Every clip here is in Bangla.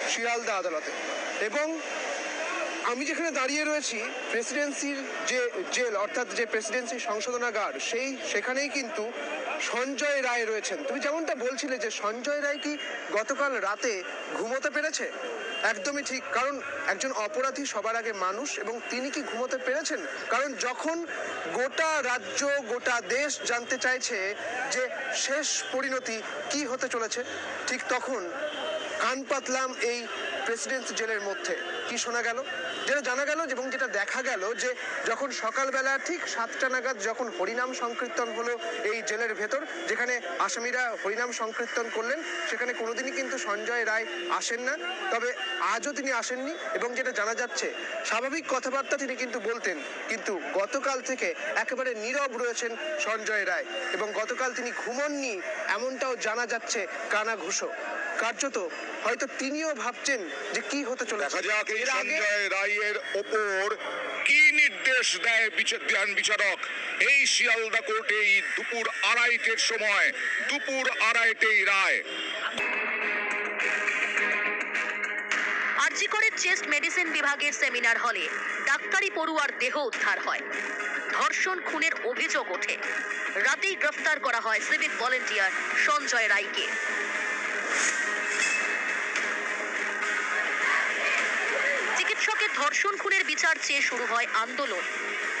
শিয়ালদা আদালতে। এবং আমি যেখানে দাঁড়িয়ে রয়েছি প্রেসিডেন্সির যে জেল অর্থাৎ যে প্রেসিডেন্সি সংশোধনাগার, সেই, সেখানেই কিন্তু সঞ্জয় রায় রয়েছেন। তুমি যেমনটা বলছিলে যে সঞ্জয় রায় কি গতকাল রাতে ঘুমোতে পেরেছে? একদমই ঠিক, কারণ একজন অপরাধী সবার আগে মানুষ এবং তিনি কি ঘুমোতে পেরেছেন? কারণ যখন গোটা রাজ্য, গোটা দেশ জানতে চাইছে যে শেষ পরিণতি কি হতে চলেছে, ঠিক তখন কান পাতলাম এই প্রেসিডেন্ট জেলের মধ্যে। কি শোনা গেল? যেটা জানা গেল এবং যেটা দেখা গেল যে যখন সকালবেলা ঠিক সাতটা নাগাদ যখন হরিনাম সংকীর্তন হলো এই জেলের ভেতর, যেখানে আসামিরা হরিনাম সংকীর্তন করলেন, সেখানে কোনোদিনই কিন্তু সঞ্জয় রায় আসেন না। তবে আজও তিনি আসেননি এবং যেটা জানা যাচ্ছে, স্বাভাবিক কথাবার্তা তিনি কিন্তু বলতেন, কিন্তু গতকাল থেকে একেবারে নীরব রয়েছেন সঞ্জয় রায় এবং গতকাল তিনি ঘুমননি, এমনটাও জানা যাচ্ছে কানা ঘুষো কার্যত হয়তো তিনিও ভাবছেন যে কি হতে চলেছে। দেখা যাক এই সঞ্জয় রায়ের ওপর কি নির্দেশ দেয় বিচা- বিধান বিচারক। এই শিয়ালদা কোর্টে দুপুর আড়াইটের সময় দুপুর আড়াইটেই রায়। আরজিকরের চেস্ট মেডিসিন বিভাগের সেমিনার হলে ডাক্তারি পড়ুয়ার দেহ উদ্ধার হয়। ধর্ষণ খুনের অভিযোগ ওঠে। রাতেই গ্রেফতার করা হয় সিভিক ভলেন্টিয়ার সঞ্জয় রায়কে। চিকিৎসকের ধর্ষণ খুনের বিচার চেয়ে শুরু হয় আন্দোলন।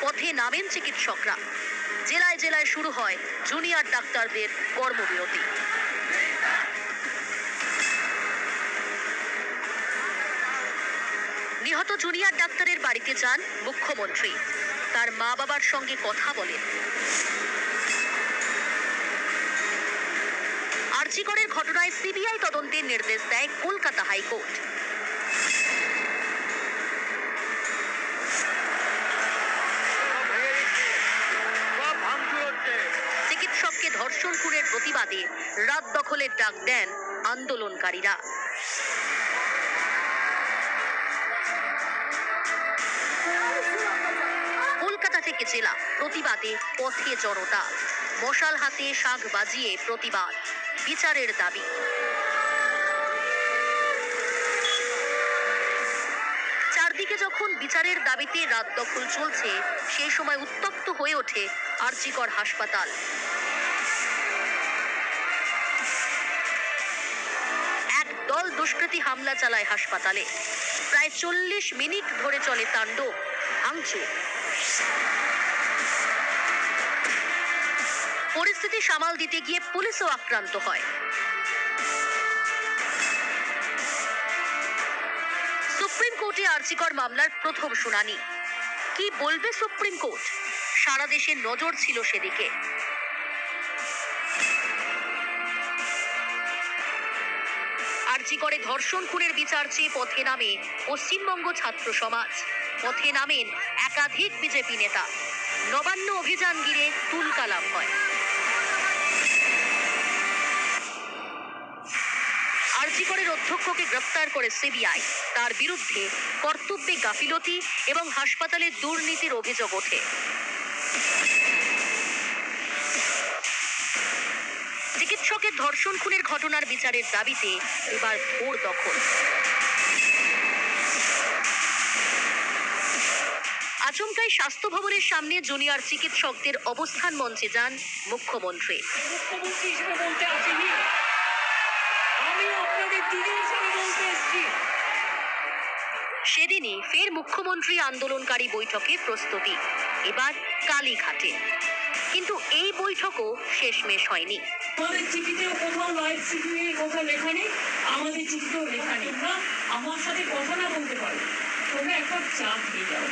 পথে নামেন চিকিৎসকরা। জেলায় জেলায় শুরু হয় জুনিয়র ডাক্তারদের কর্মবিরতি। নিহত জুনিয়র ডাক্তারের বাড়িতে যান মুখ্যমন্ত্রী। তার মা বাবার সঙ্গে কথা বলেন। আর্জিকরের ঘটনায় সিবিআই তদন্তের নির্দেশ দেয় কলকাতা হাইকোর্ট। প্রতিবাদে রাত দখলের ডাক দেন আন্দোলনকারীরা। কলকাতা থেকে জেলা প্রতিবাদে পথে জনতা মশাল হাতে শাক বাজিয়ে প্রতিবাদ, বিচারের দাবি। চারদিকে যখন বিচারের দাবিতে রাত দখল চলছে, সেই সময় উত্তপ্ত হয়ে ওঠে আরজিকর হাসপাতাল। এক দল দুষ্কৃতী হামলা চালায় হাসপাতালে। প্রায় চল্লিশ মিনিট ধরে চলে তাণ্ডব, ভাঙচুর। পরিস্থিতি সামাল দিতে গিয়ে পুলিশও আক্রান্ত হয়। সুপ্রিম কোর্টে আর্জিকর মামলার প্রথম শুনানি। কি বলবে সুপ্রিম কোর্ট? সারা দেশের নজর ছিল সেদিকে। আর্জি করে ধর্ষণ খুনের বিচার চেয়ে পথে নামে পশ্চিমবঙ্গ ছাত্র সমাজ। পথে নামেন একাধিক বিজেপি নেতা। নবান্ন অভিযান ঘিরে তুলকালাম হয়। আরজিকরের অধ্যক্ষকে গ্রেপ্তার করে সিবিআই। তার বিরুদ্ধে কর্তব্যে গাফিলতি এবং হাসপাতালে দুর্নীতির অভিযোগ ওঠে। চিকিৎসকের ধর্ষণ খুনের ঘটনার বিচারের দাবিতে এবার ভোর দখল। আচমকাই স্বাস্থ্য ভবনের সামনে জুনিয়র চিকিৎসকদের অবস্থান মঞ্চে যান মুখ্যমন্ত্রী। মুখ্যমন্ত্রী হিসেবে বলতে আসিনি আমি আপনাদের দিদি হিসেবে বলতে এসেছি। সেদিনই ফের মুখ্যমন্ত্রী আন্দোলনকারী বৈঠকে প্রস্তুতি। এবার কালীঘাটে। কিন্তু এই বৈঠকও শেষমেশ হয়নি। আমাদের চিঠিতেও কোথাও লাইভ শিডিউলের কথা লেখা নেই আমাদের চিঠিতেও লেখা নেই। না আমার সাথে কথা না বলতে পারো তোমরা একটা চা খেয়ে যাও।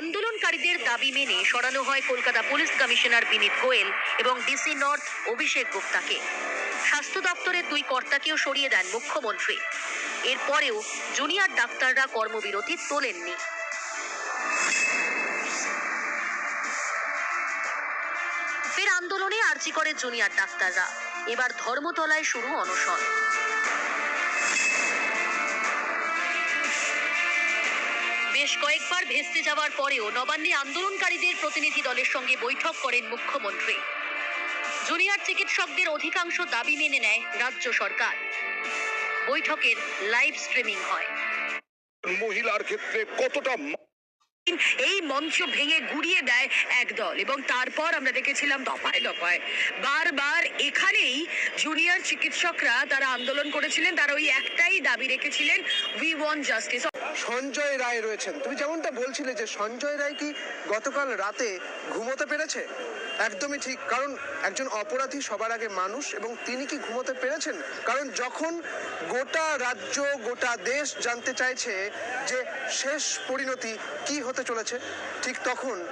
আন্দোলনকারীদের দাবি মেনে সরানো হয় কলকাতা পুলিশ কমিশনার বিনীত গোয়েল এবং ডিসি নর্থ অভিষেক গুপ্তাকে। স্বাস্থ্য দপ্তরের দুই কর্তাকেও সরিয়ে দেন মুখ্যমন্ত্রী। এরপরেও জুনিয়র ডাক্তাররা কর্মবিরতি তোলেননি। আন্দোলনে আর্জি করে জুনিয়র ডাক্তাররা। এবার ধর্মতলায় শুরু অনশন। বেশ কয়েকবার ভেস্তে যাওয়ার পরেও নবান্নে আন্দোলনকারীদের প্রতিনিধি দলের সঙ্গে বৈঠক করেন মুখ্যমন্ত্রী। জুনিয়র চিকিৎসকদের অধিকাংশ দাবি মেনে নেয় রাজ্য সরকার। বৈঠকের লাইভ স্ট্রিমিং হয়। মহিলার ক্ষেত্রে কতটা এই মঞ্চ ভেঙে গুড়িয়ে দেয় একদল এবং তারপর আমরা দেখেছিলাম দফায় দফায়। বারবার এখানেই জুনিয়র চিকিৎসকরা তারা আন্দোলন করেছিলেন, তারা ওই একটাই দাবি রেখেছিলেন we want justice Sanjay Roy রয়েছেন। তুমি যেমনটা বলছিলে যে সঞ্জয় রায় কি গতকাল রাতে ঘুমোতে পেরেছে? একদমই ঠিক। কারণ একজন অপরাধী সবার আগে মানুষ এবং তিনি কি ঘুমোতে পেরেছেন? কারণ যখন গোটা রাজ্য, গোটা দেশ জানতে চাইছে যে শেষ পরিণতি কি হতে চলেছে, ঠিক তখন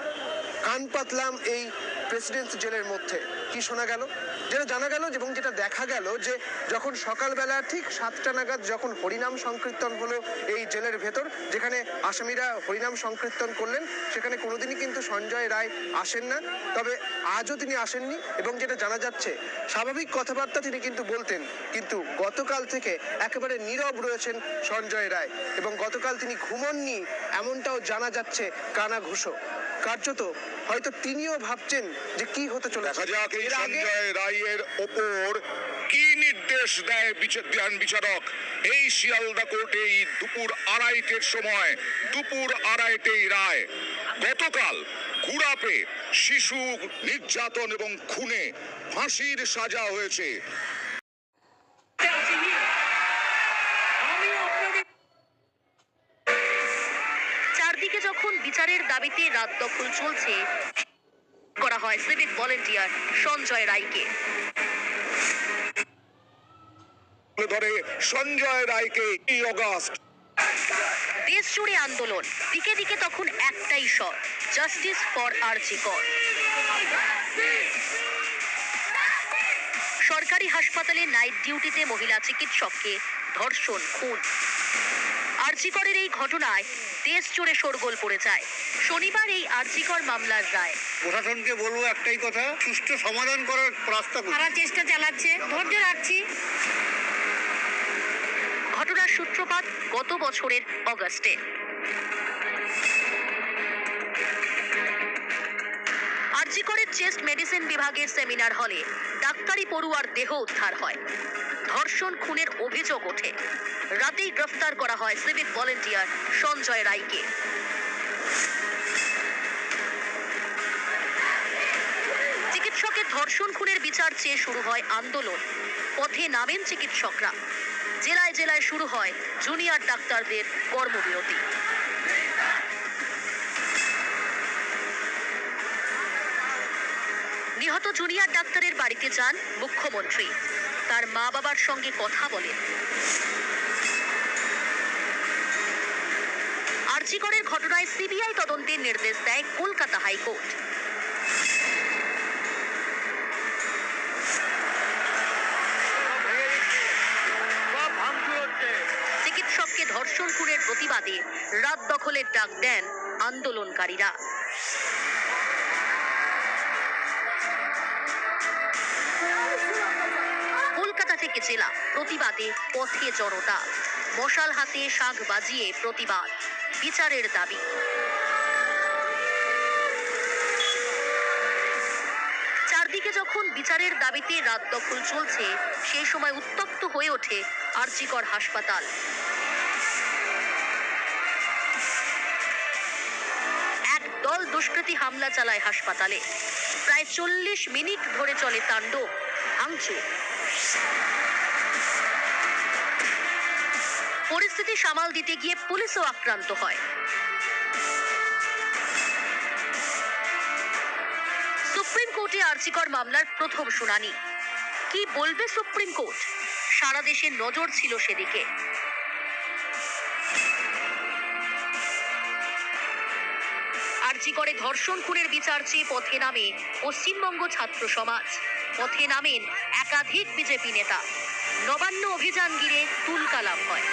কান পাতলাম এই প্রেসিডেন্ট জেলের মধ্যে। কি শোনা গেল? যেটা জানা গেল এবং যেটা দেখা গেল যে যখন সকালবেলা ঠিক সাতটা নাগাদ যখন হরিনাম সংকীর্তন হলো এই জেলের ভেতর, যেখানে আসামিরা হরিনাম সংকীর্তন করলেন, সেখানে কোনোদিনই কিন্তু সঞ্জয় রায় আসেন না। তবে আজও তিনি আসেননি এবং যেটা জানা যাচ্ছে, স্বাভাবিক কথাবার্তা তিনি কিন্তু বলতেন, কিন্তু গতকাল থেকে একেবারে নীরব রয়েছেন সঞ্জয় রায় এবং গতকাল তিনি ঘুমননি, এমনটাও জানা যাচ্ছে কানা ঘুষো কার্যত হয়তো তিনিও ভাবছেন যে কি হতে চলেছে। দেখা যাক এই সঞ্জয় রায়ের ওপর কি নির্দেশ দেয় বিচার বিচারক। এই শিয়ালদা কোর্টে দুপুর আড়াইটের সময় দুপুর আড়াইটেই রায়। গতকাল গুড়াপে শিশু নির্যাতন এবং খুনে ফাঁসির সাজা হয়েছে। চারদিকে যখন বিচারের দাবিতে রাত দখল চলছে করা হয় সিভিক ভলেন্টিয়ার সঞ্জয় রায়কে। ধরে সঞ্জয় রায়কে অগাস্ট। দেশ জুড়ে আন্দোলন দিকে দিকে তখন একটাই স্বর জাস্টিস ফর আরজি কর। সরকারি হাসপাতালে নাইট ডিউটিতে মহিলা চিকিৎসককে ধর্ষণ খুন। আরজিকরের এই ঘটনায় দেশ জুড়ে শোরগোল পড়ে যায়। শনিবার এই আরজিকর মামলার রায়। প্রশাসনকে বলব একটাই কথা সুষ্ঠু সমাধান করার রাস্তা তারা চেষ্টা চালাচ্ছে। ধৈর্য রাখছি। ঘটনার সূত্রপাত গত বছরের অগস্টে। আরজিকরের চেস্ট মেডিসিন বিভাগের সেমিনার হলে ডাক্তারি পড়ুয়ার দেহ উদ্ধার হয়। ধর্ষণ খুনের অভিযোগ ওঠে। রাতেই গ্রেফতার করা হয় সিভিক ভলেন্টিয়ার সঞ্জয় রায়কে। চিকিৎসকের ধর্ষণ খুনের বিচার চেয়ে শুরু হয় আন্দোলন। পথে নামেন চিকিৎসকরা। জেলায় জেলায় শুরু হয় জুনিয়র ডাক্তারদের কর্মবিরতি। নিহত জুনিয়র ডাক্তারের বাড়িতে যান মুখ্যমন্ত্রী। তার মা বাবার সঙ্গে কথা বলেন আরজিকরের ঘটনায় সিবিআই তদন্তের নির্দেশ দেয় কলকাতা হাইকোর্ট। চিকিৎসককে ধর্ষণ খুনের প্রতিবাদে রাত দখলের ডাক দেন আন্দোলনকারীরা। কলকাতা থেকে জেলা প্রতিবাদে পথে জনতা মশাল হাতে শাঁখ বাজিয়ে প্রতিবাদ। বিচারের দাবি। চারদিকে যখন বিচারের দাবিতে রাত দখল চলছে, সেই সময় উত্তপ্ত হয়ে ওঠে আরজিকর হাসপাতাল। এক দল দুষ্কৃতী হামলা চালায় হাসপাতালে। প্রায় চল্লিশ মিনিট ধরে চলে তাণ্ডব। ভাঙচুর। পরিস্থিতি সামাল দিতে গিয়ে পুলিশও আক্রান্ত হয়। সুপ্রিম কোর্টে আর্জিকর মামলার প্রথম শুনানি। কি বলবে সুপ্রিম কোর্ট? সারা দেশের নজর ছিল সেদিকে। আর্জি করে ধর্ষণ খুনের বিচার চেয়ে পথে নামে পশ্চিমবঙ্গ ছাত্র সমাজ। পথে নামেন একাধিক বিজেপি নেতা। নবান্ন অভিযান ঘিরে তুলকালাম হয়।